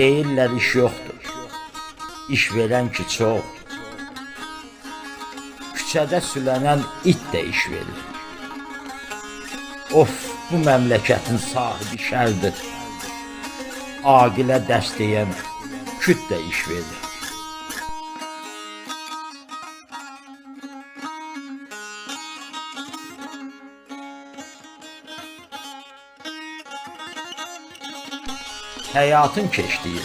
Deyirlər iş yoxdur. İş verən ki çox. Küçədə sülənən it də iş verir. Of, bu məmləkətin sahibi şərdir. Aqilə dəst deyən küt də iş verir. Həyatın keçdiyi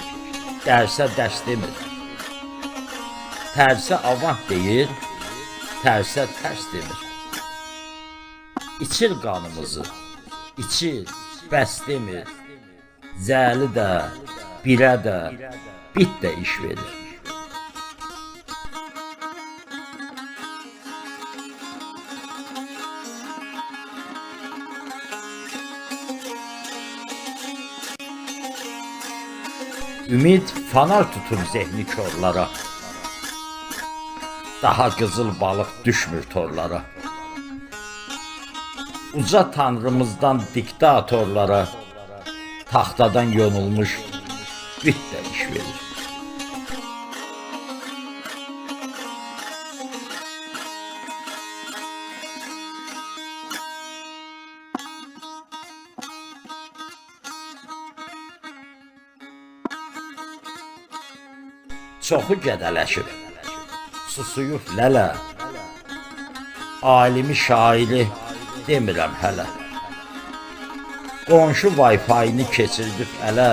dərsə dərs demir. Tərsə avant deyir, tərsə tərs demir. İçir qanımızı, içir, bəs demir. Zəli də, birə də, bit də iş verir. Ümid fanar tutur zehni körlara. Daha qızıl balıq düşmür torlara. Uca tanrımızdan diktatorlara taxtadan yonulmuş bit iş verir. Çoxu gədələşib. Susuyub lələ. Alimi şairi demirəm hələ. Qonşu Wi-Fi-ni keçirdib ələ.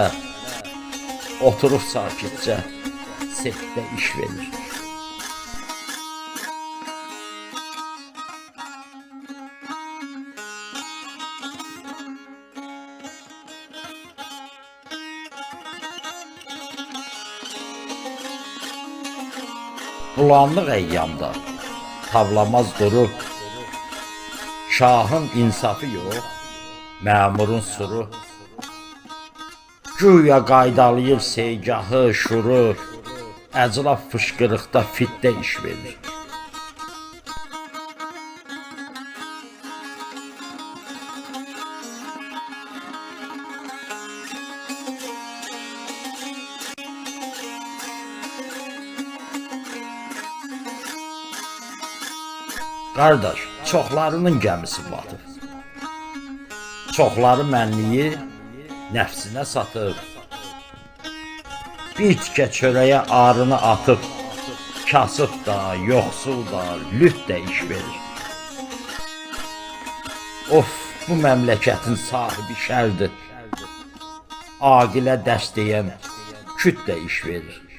Oturub sakitcə setdə iş verir. Bulanlıq əyyamda. Tavlamaz durub Şahın insafı yox, məmurun suru. Güya qaydalayır seygahı, şuru Əclaf fışqırıqda fitdə iş verir Qardaş, çoxlarının gəmisi batıb. Çoxları mənliyi nəfsinə satıb. Bir tikə çörəyə arını atıb. Kasıb da, yoxsul da, lüt də iş verir. Of, bu məmləkətin sahibi şərdir. Aqilə dəst deyən küt də iş verir.